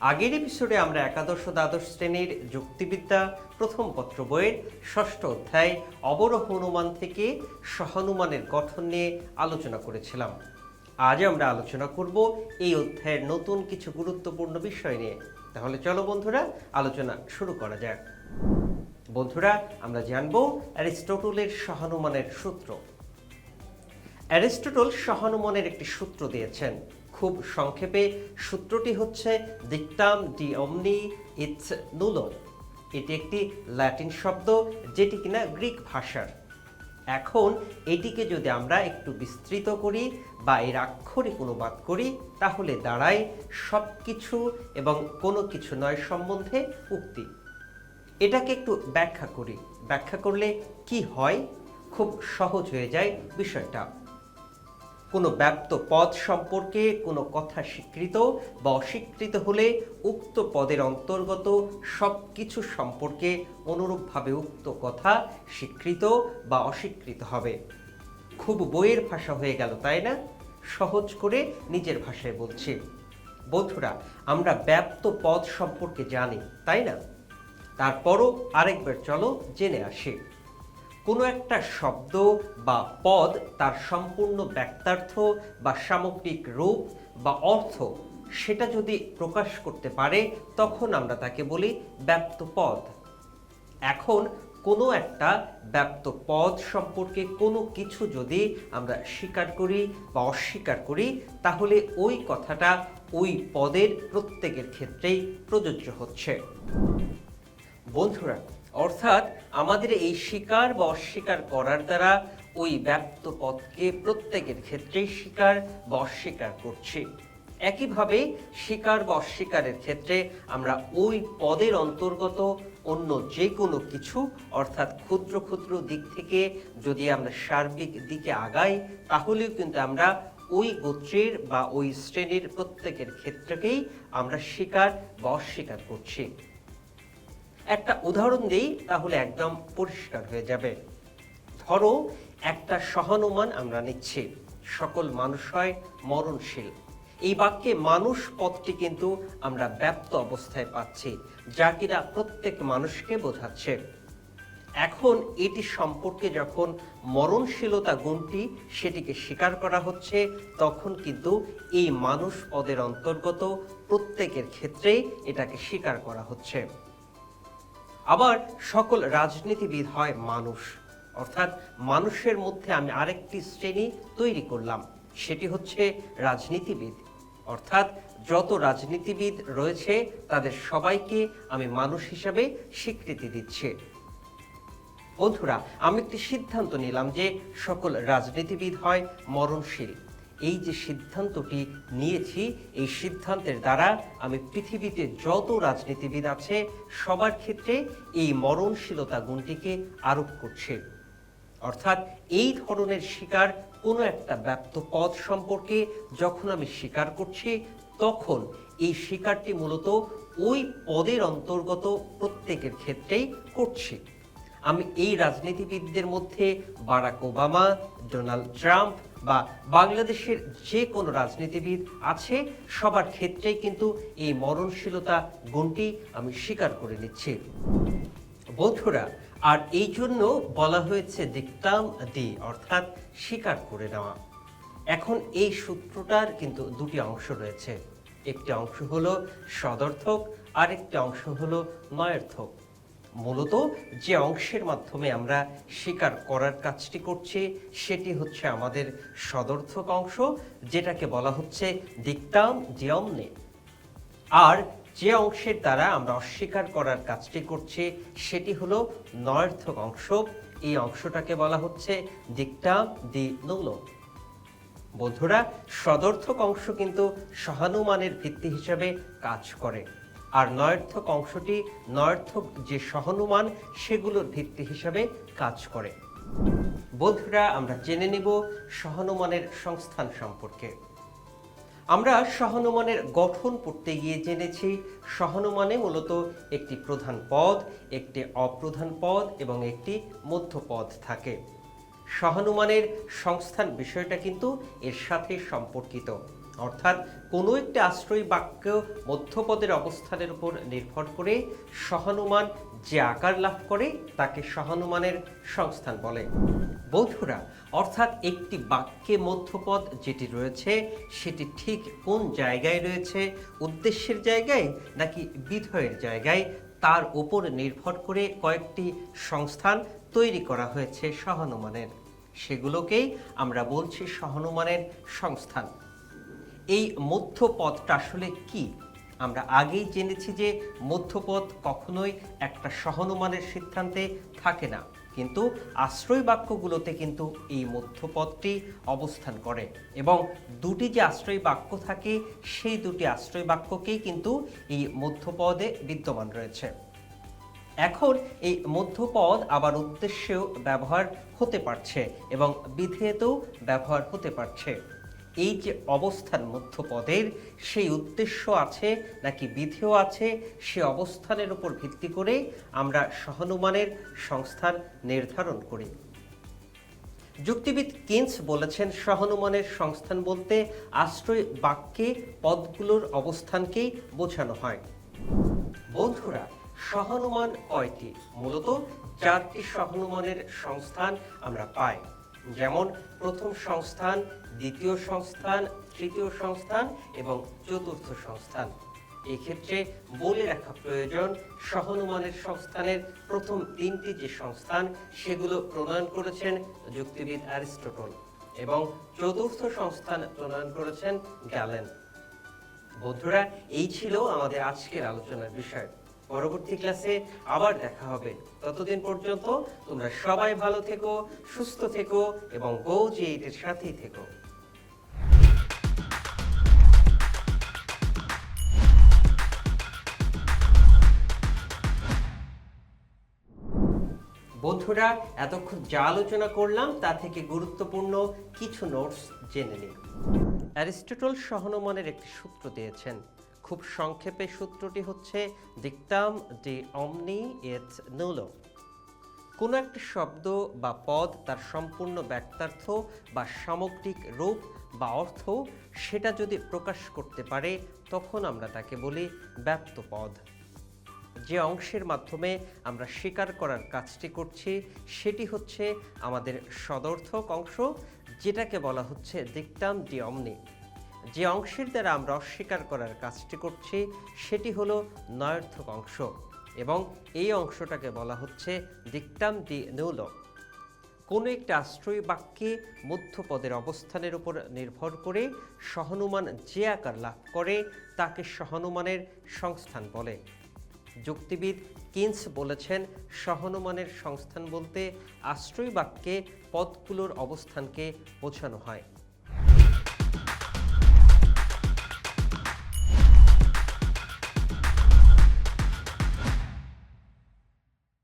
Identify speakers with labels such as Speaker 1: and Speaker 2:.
Speaker 1: আগের এপিসোডে আমরা একাদশ দ্বাদশ শ্রেণির যুক্তিবিদ্যা প্রথম পত্র বইয়ের ষষ্ঠ অধ্যায় অবরোহ অনুমান থেকে সহানুমানের গঠন নিয়ে আলোচনা করেছিলাম। আজ আমরা আলোচনা করব এই অধ্যায়ের নতুন কিছু গুরুত্বপূর্ণ বিষয় নিয়ে। তাহলে চলো বন্ধুরা, আলোচনা শুরু করা যাক। বন্ধুরা, আমরা জানব অ্যারিস্টটলের সহানুমানের সূত্র। অ্যারিস্টটল সহানুমানের একটি সূত্র দিয়েছেন। খুব সংক্ষেপে সূত্রটি হচ্ছে দিকটাম ডি অমনি ইটস নুলন। এটি একটি ল্যাটিন শব্দ যেটি কিনা গ্রিক ভাষার। এখন এটিকে যদি আমরা একটু বিস্তৃত করি বা এর আক্ষরিক অনুবাদ করি, তাহলে দাঁড়ায় সব কিছু এবং কোনো কিছু নয় সম্বন্ধে উক্তি। এটাকে একটু ব্যাখ্যা করি। ব্যাখ্যা করলে কি হয়? খুব সহজ হয়ে যায় বিষয়টা। কোনো ব্যক্ত পদ সম্পর্কে কোনো কথা স্বীকৃত বা অস্বীকৃত হলে উক্ত পদের অন্তর্গত সব কিছু সম্পর্কে অনুরূপভাবে উক্ত কথা স্বীকৃত বা অস্বীকৃত হবে। খুব বইয়ের ভাষা হয়ে গেল, তাই না? সহজ করে নিজের ভাষায় বলছি। বন্ধুরা, আমরা ব্যাপ্ত পদ সম্পর্কে জানি, তাই না? তারপরও আরেকবার চলো জেনে আসি। কোনো একটা শব্দ বা পদ তার সম্পূর্ণ ব্যক্তার্থ বা সামগ্রিক রূপ বা অর্থ সেটা যদি প্রকাশ করতে পারে, তখন আমরা তাকে বলি ব্যপ্ত পদ। এখন কোনো একটা ব্যপ্ত পদ সম্পর্কে কোনো কিছু যদি আমরা স্বীকার করি বা অস্বীকার করি, তাহলে ওই কথাটা ওই পদের প্রত্যেকের ক্ষেত্রেই প্রযোজ্য হচ্ছে। বন্ধুরা অর্থাৎ আমাদের এই স্বীকার বা অস্বীকার করার দ্বারা ওই ব্যক্ত পদকে প্রত্যেকের ক্ষেত্রেই স্বীকার বা অস্বীকার করছি। একইভাবে স্বীকার বা অস্বীকারের ক্ষেত্রে আমরা ওই পদের অন্তর্গত অন্য যে কোনো কিছু, অর্থাৎ ক্ষুদ্র ক্ষুদ্র দিক থেকে যদি আমরা সার্বিক দিকে আগাই, তাহলেও কিন্তু আমরা ওই গোত্রের বা ওই শ্রেণির প্রত্যেকের ক্ষেত্রকেই আমরা স্বীকার বা অস্বীকার করছি। একটা উদাহরণ দিই, তাহলে একদম পরিষ্কার হয়ে যাবে। ধরো, একটা সহানুমান আমরা নিচ্ছি। সকল মানুষ হয় মরণশীল। এই বাক্যে মানুষ পদটি কিন্তু আমরা ব্যপ্ত অবস্থায় পাচ্ছি, যা কিনা প্রত্যেক মানুষকে বোঝাচ্ছে। এখন এটি সম্পর্কে যখন মরণশীলতা গুণটি সেটিকে স্বীকার করা হচ্ছে, তখন কিন্তু এই মানুষ পদের অন্তর্গত প্রত্যেকের ক্ষেত্রেই এটাকে স্বীকার করা হচ্ছে। আবার সকল রাজনীতিবিদ হয় মানুষ। অর্থাৎ মানুষের মধ্যে আমি আরেকটি শ্রেণি তৈরি করলাম, সেটি হচ্ছে রাজনীতিবিদ। অর্থাৎ যত রাজনীতিবিদ রয়েছে, তাদের সবাইকে আমি মানুষ হিসাবে স্বীকৃতি দিচ্ছি। বন্ধুরা, আমি একটি সিদ্ধান্ত নিলাম যে সকল রাজনীতিবিদ হয় মরণশীল। এই যে সিদ্ধান্তটি নিয়েছি, এই সিদ্ধান্তের দ্বারা আমি পৃথিবীতে যত রাজনীতিবিদ আছে, সবার ক্ষেত্রে এই মরণশীলতা গুণটিকে আরোপ করছে। অর্থাৎ এই ধরনের শিকার কোনো একটা ব্যক্ত পদ সম্পর্কে যখন আমি স্বীকার করছি, তখন এই শিকারটি মূলত ওই পদের অন্তর্গত প্রত্যেকের ক্ষেত্রেই করছি। আমি এই রাজনীতিবিদদের মধ্যে বারাক ওবামা, ডোনাল্ড ট্রাম্প বা বাংলাদেশের যে কোনো রাজনীতিবিদ আছে, সবার ক্ষেত্রেই কিন্তু এই মরণশীলতা গুণটি আমি স্বীকার করে নিচ্ছি। বন্ধুরা, আর এই জন্য বলা হয়েছে দিকতাম দি, অর্থাৎ স্বীকার করে নেওয়া। এখন এই সূত্রটার কিন্তু দুটি অংশ রয়েছে। একটি অংশ হলো সদর্থক আর একটি অংশ হলো নয়ার্থক। মূলত যে অংশের মাধ্যমে আমরা স্বীকার করার কাজটি করছি, সেটি হচ্ছে আমাদের সদর্থক অংশ, যেটাকে বলা হচ্ছে দিকতাম দিয়মনে। আর যে অংশের দ্বারা আমরা অস্বীকার করার কাজটি করছি, সেটি হলো নয়ার্থক অংশ। এই অংশটাকে বলা হচ্ছে দিকটা দি নৌলো বন্ধুরা, সদর্থক অংশ কিন্তু সহানুমানের ভিত্তি হিসাবে কাজ করে। আর নয়ার্থক অংশটি নয়ার্থক যে সহনুমান, সেগুলোর ভিত্তি হিসাবে কাজ করে। বন্ধুরা, আমরা জেনে নেব সহনুমানের সংস্থান সম্পর্কে। আমরা সহনুমানের গঠন পড়তে গিয়ে জেনেছি সহনুমানে মূলত একটি প্রধান পদ, একটি অপ্রধান পদ এবং একটি মধ্য পদ থাকে। সহানুমানের সংস্থান বিষয়টা কিন্তু এর সাথে সম্পর্কিত। অর্থাৎ কোনো একটি আশ্রয়ী বাক্য মধ্যপদের অবস্থানের উপর নির্ভর করে সহানুমান যে আকার লাভ করে তাকে সহানুমানের সংস্থান বলে। বন্ধুরা, অর্থাৎ একটি বাক্যে মধ্যপদ যেটি রয়েছে, সেটি ঠিক কোন জায়গায় রয়েছে, উদ্দেশ্যের জায়গায় নাকি বিধয়ের জায়গায়, তার উপর নির্ভর করে কয়েকটি সংস্থান তৈরি করা হয়েছে সহানুমানের। সেগুলোকেই আমরা বলছি সহানুমানের সংস্থান। এই মধ্যপদটা আসলে কি? আমরা আগেই জেনেছি যে মধ্যপদ কখনোই একটা সহানুমানের সিদ্ধান্তে থাকে না। কিন্তু আশ্রয় বাক্যগুলোতে কিন্তু এই মধ্যপদটি অবস্থান করে এবং দুটি যে আশ্রয় বাক্য থাকে, সেই দুটি আশ্রয় বাক্যকেই কিন্তু এই মধ্যপদে বিদ্যমান রয়েছে। এখন এই মধ্যপদ আবার উদ্দেশ্যেও ব্যবহার হতে পারছে এবং বিধেয়তেও ব্যবহার হতে পারছে। এই যে অবস্থান মধ্যপদের, সেই উদ্দেশ্য আছে নাকি বিধেয় আছে, সে অবস্থানের উপর ভিত্তি করে আমরা সহানুমানের সংস্থান নির্ধারণ করি। যুক্তিবিদ কিন্স বলেছেন, সহানুমানের সংস্থান বলতে আশ্রয় বাক্যে পদগুলোর অবস্থানকেই বোঝানো হয়। বন্ধুরা সহানুমান কয়টি? মূলত চারটি সহানুমানের সংস্থান আমরা পাই। যেমন প্রথম সংস্থান, দ্বিতীয় সংস্থান, তৃতীয় সংস্থান এবং চতুর্থ সংস্থান। এক্ষেত্রে বলে রাখা প্রয়োজন, সহনুমানের সংস্থানের প্রথম তিনটি যে সংস্থান, সেগুলো প্রণয়ন করেছেন যুক্তিবিদ অ্যারিস্টটল এবং চতুর্থ সংস্থান প্রণয়ন করেছেন গ্যালেন। বন্ধুরা, এই ছিল আমাদের আজকের আলোচনার বিষয়। পরবর্তী ক্লাসে আবার দেখা হবে। ততদিন পর্যন্ত তোমরা সবাই ভালো থেকো, সুস্থ থেকো এবং গো যে এর সাথেই থেকো। বন্ধুরা, এতক্ষণ যা আলোচনা করলাম তা থেকে গুরুত্বপূর্ণ কিছু নোটস জেনে নিন। অ্যারিস্টটল সহনমনের একটি সূত্র দিয়েছেন খুব সংক্ষেপে সূত্রটি হচ্ছে, দিকতাম ডি অমনি এথ নুলো। কোনো একটা শব্দ বা পদ তার সম্পূর্ণ ব্যক্তার্থ বা সামগ্রিক রূপ বা অর্থ সেটা যদি প্রকাশ করতে পারে, তখন আমরা তাকে বলি ব্যক্ত পদ। যে অংশের মাধ্যমে আমরা স্বীকার করার কাজটি করছি, সেটি হচ্ছে আমাদের সদর্থক অংশ, যেটাকে বলা হচ্ছে দিকটাম ডি অমনি। যে অংশের দ্বারা আমরা অস্বীকার করার কাজটি করছি, সেটি হলো নয়ার্থক অংশ এবং এই অংশটাকে বলা হচ্ছে দিকটাম দি নৌল কোনো একটি আশ্রয়ী বাক্যে মধ্যপদের অবস্থানের উপর নির্ভর করে সহানুমান যে আকার লাভ করে, তাকে সহানুমানের সংস্থান বলে। যুক্তিবিদ কিন্স বলেছেন, সহানুমানের সংস্থান বলতে আশ্রয় বাক্যে পদগুলোর অবস্থানকে বোঝানো হয়।